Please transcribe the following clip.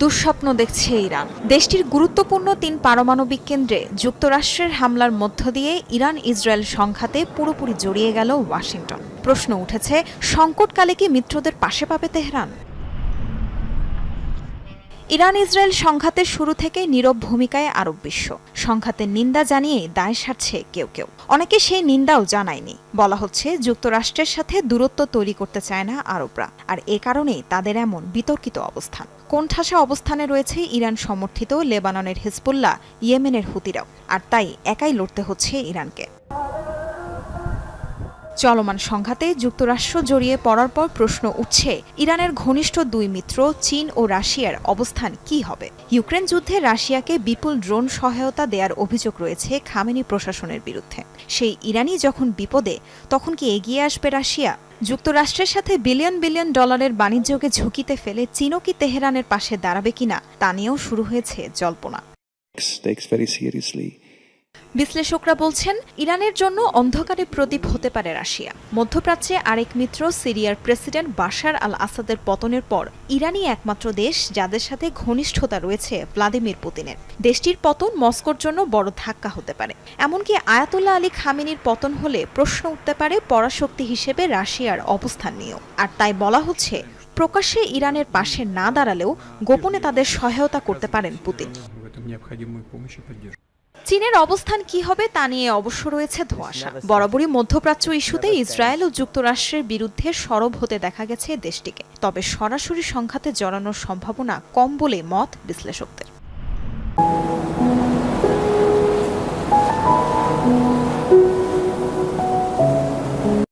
দুঃস্বপ্ন দেখছে ইরান। দেশটির গুরুত্বপূর্ণ তিন পারমাণবিক কেন্দ্রে যুক্তরাষ্ট্রের হামলার মধ্য দিয়ে ইরান ইসরায়েল সংঘাতে পুরোপুরি জড়িয়ে গেল ওয়াশিংটন। প্রশ্ন উঠেছে, সংকটকালে কি মিত্রদের পাশে পাবে তেহরান? ইরান ইসরায়েল সংঘাতের শুরু থেকে নীরব ভূমিকায় আরব বিশ্ব। সংঘাতের নিন্দা জানিয়ে দায় সারছে কেউ কেউ। অনেকে সেই নিন্দাও জানায়নি। বলা হচ্ছে, যুক্তরাষ্ট্রের সাথে দূরত্ব তৈরি করতে চায় না আরবরা। আর এ কারণেই তাদের এমন বিতর্কিত অবস্থান। কোণঠাসা অবস্থানে রয়েছে ইরান সমর্থিত লেবাননের হিজবুল্লাহ, ইয়েমেনের হুতিরাও। আর তাই একাই লড়তে হচ্ছে ইরানকে। চলমান সংঘাতে যুক্তরাষ্ট্র জড়িয়ে পড়ার পর প্রশ্ন উঠছে, ইরানের ঘনিষ্ঠ দুই মিত্র, চীন ও রাশিয়ার অবস্থান কি হবে? ইউক্রেন যুদ্ধে রাশিয়াকে বিপুল ড্রোন সহায়তা দেওয়ার অভিযোগ রয়েছে খামেনি প্রশাসনের বিরুদ্ধে। সেই ইরানি যখন বিপদে, তখন কি এগিয়ে আসবে রাশিয়া? যুক্তরাষ্ট্রের সাথে বিলিয়ন বিলিয়ন ডলারের বাণিজ্যকে ঝুঁকিতে ফেলে চীনও কি তেহরানের পাশে দাঁড়াবে কিনা, তা নিয়েও শুরু হয়েছে জল্পনা. বিশ্লেষকরা বলছেন, ইরানের জন্য অন্ধকারে প্রদীপ হতে পারে রাশিয়া। মধ্যপ্রাচ্যে আরেক মিত্র সিরিয়ার প্রেসিডেন্ট বাশার আল আসাদের পতনের পর ইরানই একমাত্র দেশ যাদের সাথে ঘনিষ্ঠতা রয়েছে ভ্লাদিমির পুতিনের। দেশটির পতন মস্কোর জন্য বড় ধাক্কা হতে পারে। এমনকি আয়াতুল্লাহ আলী খামেনির পতন হলে প্রশ্ন উঠতে পারে পরাশক্তি হিসেবে রাশিয়ার অবস্থান নিয়েও। আর তাই বলা হচ্ছে, প্রকাশ্যে ইরানের পাশে না দাঁড়ালেও গোপনে তাদের সহায়তা করতে পারেন পুতিন। চীনের অবস্থান কি হবে তা নিয়ে অবশ্য রয়েছে ধোঁয়াশা। বরাবরই মধ্যপ্রাচ্য ইস্যুতে ইসরায়েল ও যুক্তরাষ্ট্রের বিরুদ্ধে সরব হতে দেখা গেছে দেশটিকে তবে সরাসরি সংঘাতে জড়ানোর সম্ভাবনা কম বলে মত বিশ্লেষকদের।